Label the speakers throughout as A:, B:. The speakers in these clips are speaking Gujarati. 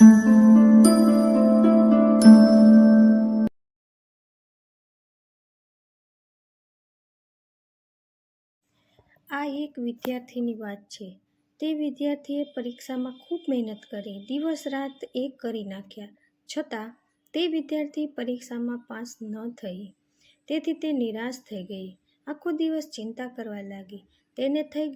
A: આ એક વિદ્યાર્થીની વાત છે. તે વિદ્યાર્થીએ પરીક્ષામાં ખૂબ મહેનત કરી, દિવસ રાત એક કરી નાખ્યા. છતાં, તે વિદ્યાર્થી પરીક્ષામાં પાસ ન થઈ. તેથી તે નિરાશ થઈ ગઈ. આખો દિવસ ચિંતા કરવા લાગી. તેને થઈ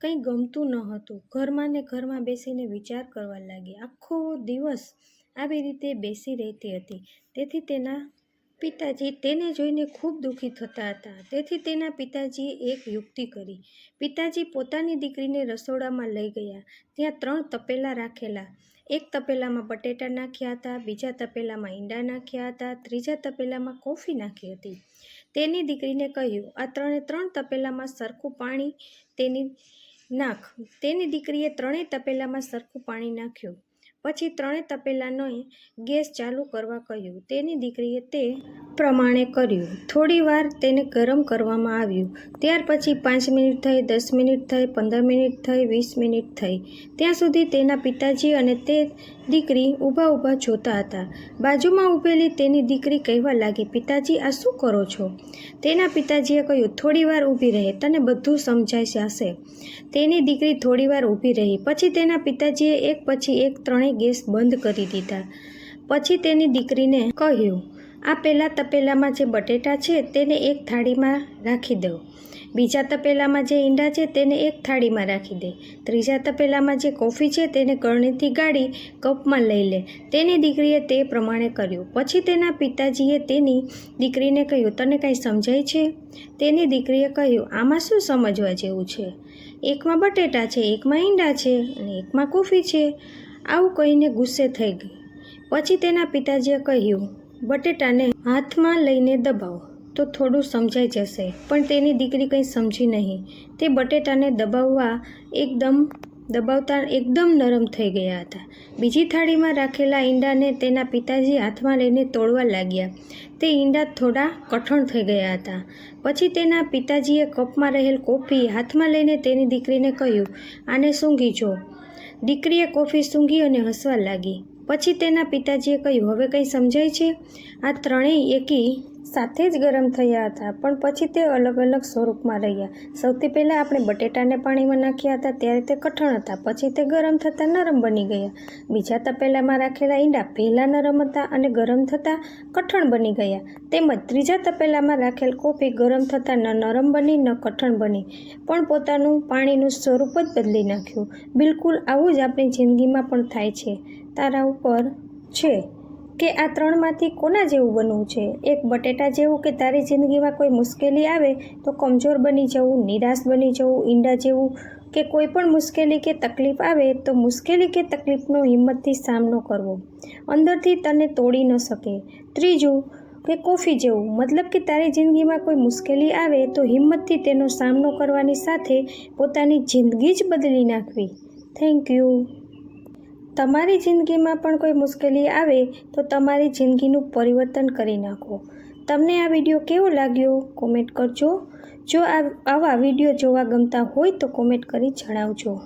A: કંઈ ગમતું ન હતું. ઘરમાં ને ઘરમાં બેસીને વિચાર કરવા લાગી આખો દિવસ આવી રીતે બેસી રહેતી હતી. તેથી તેના પિતાજી તેને જોઈને ખૂબ દુઃખી થતા હતા. તેથી તેના પિતાજીએ એક યુક્તિ કરી. પિતાજી પોતાની દીકરીને રસોડામાં લઈ ગયા. ત્યાં ત્રણ તપેલા રાખેલા. એક તપેલામાં બટેટા નાખ્યા હતા, બીજા તપેલામાં ઈંડા નાખ્યા હતા, ત્રીજા તપેલામાં કોફી નાખી હતી. તેની દીકરીને કહ્યું, આ ત્રણે ત્રણ તપેલામાં સરખું પાણી તેની નાખ. તેની દીકરીએ ત્રણેય તપેલામાં સરખું પાણી નાખ્યું. પછી ત્રણેય તપેલાનો ગેસ ચાલુ કરવા કહ્યું. તેની દીકરીએ તે પ્રમાણે કર્યું. થોડી વાર તેને ગરમ કરવામાં આવ્યું. ત્યાર પછી પાંચ મિનિટ થઈ, દસ મિનિટ થઈ, પંદર મિનિટ થઈ, વીસ મિનિટ થઈ. ત્યાં સુધી તેના પિતાજી અને તે દીકરી ઊભા ઊભા જોતા હતા. બાજુમાં ઊભેલી તેની દીકરી કહેવા લાગી, પિતાજી, આ શું કરો છો? તેના પિતાજીએ કહ્યું, થોડી વાર ઊભી રહે, તને બધું સમજાઈ જશે. તેની દીકરી થોડી વાર ઊભી રહી. પછી તેના પિતાજીએ એક પછી એક ત્રણેય ગેસ બંધ કરી દીધા. પછી તેની દીકરીને કહ્યું આ પહેલાં તપેલામાં જે બટેટા છે તેને એક થાળીમાં રાખી દો. બીજા તપેલામાં જે ઈંડા છે તેને એક થાળીમાં રાખી દે. ત્રીજા તપેલામાં જે કોફી છે તેને ગળણીથી ગાળી કપમાં લઈ લે. તેની દીકરીએ તે પ્રમાણે કર્યું. પછી તેના પિતાજીએ તેની દીકરીને કહ્યું, તને કાંઈ સમજાય છે? તેની દીકરીએ કહ્યું, આમાં શું સમજવા જેવું છે? એકમાં બટેટા છે, એકમાં ઈંડા છે અને એકમાં કોફી છે. આવું કહીને ગુસ્સે થઈ ગઈ. પછી તેના પિતાજીએ કહ્યું બટેટાને હાથમાં લઈને દબાવો. તો થોડું સમજાઈ જશે, પણ તેની દીકરી કંઈ સમજી નહીં. તે બટેટાને દબાવવા એકદમ, દબાવતા એકદમ નરમ થઈ ગયા હતા. બીજી થાળીમાં રાખેલા ઈંડાને તેના પિતાજી હાથમાં લઈને તોડવા લાગ્યા. તે ઈંડા થોડા કઠણ થઈ ગયા હતા. પછી તેના પિતાજીએ કપમાં રહેલ કોફી હાથમાં લઈને તેની દીકરીને કહ્યું, આને સૂંઘી જો. દીકરીએ કોફી સૂંઘી અને હસવા લાગી. પછી તેના પિતાજીએ કહ્યું હવે કંઈ સમજાય છે? આ ત્રણેય એકી સાથે જ ગરમ થયા હતા, પણ પછી તે અલગ અલગ સ્વરૂપમાં રહ્યા. સૌથી પહેલાં આપણે બટેટાને પાણીમાં નાખ્યા હતા, ત્યારે તે કઠણ હતા, પછી તે ગરમ થતાં નરમ બની ગયા. બીજા તપેલામાં રાખેલા ઈંડા પહેલાં નરમ હતા અને ગરમ થતાં કઠણ બની ગયા. તેમજ ત્રીજા તપેલામાં રાખેલ કોફી ગરમ થતાં ન નરમ બની, ન કઠણ બની, પણ પોતાનું પાણીનું સ્વરૂપ જ બદલી નાખ્યું. બિલકુલ આવું જ આપણી જિંદગીમાં પણ થાય છે. તારા ઉપર છે. કે આ ત્રણમાંથી કોના જેવું બનવું છે? એક બટેટા જેવું કે તારી જિંદગીમાં કોઈ મુશ્કેલી આવે તો કમજોર બની જવું, નિરાશ બની જવું, ઈંડા જેવું કે કોઈ પણ મુશ્કેલી કે તકલીફ આવે તો મુશ્કેલી કે તકલીફનો હિંમતથી સામનો કરવો. અંદરથી તને તોડી ન શકે. ત્રીજું કે કોફી જેવું. મતલબ કે તારી જિંદગીમાં કોઈ મુશ્કેલી આવે તો હિંમતથી તેનો સામનો કરવાની સાથે પોતાની જિંદગી જ બદલી નાખવી. Thank you. તમારી જિંદગીમાં પણ કોઈ મુશ્કેલી આવે, તો તમારી જિંદગીનું પરિવર્તન કરી નાખો. તમને આ વીડિયો કેવો લાગ્યો, કોમેન્ટ કરજો. જો આ, આવા વીડિયો જોવા ગમતા હોય તો કોમેન્ટ કરી જણાવજો.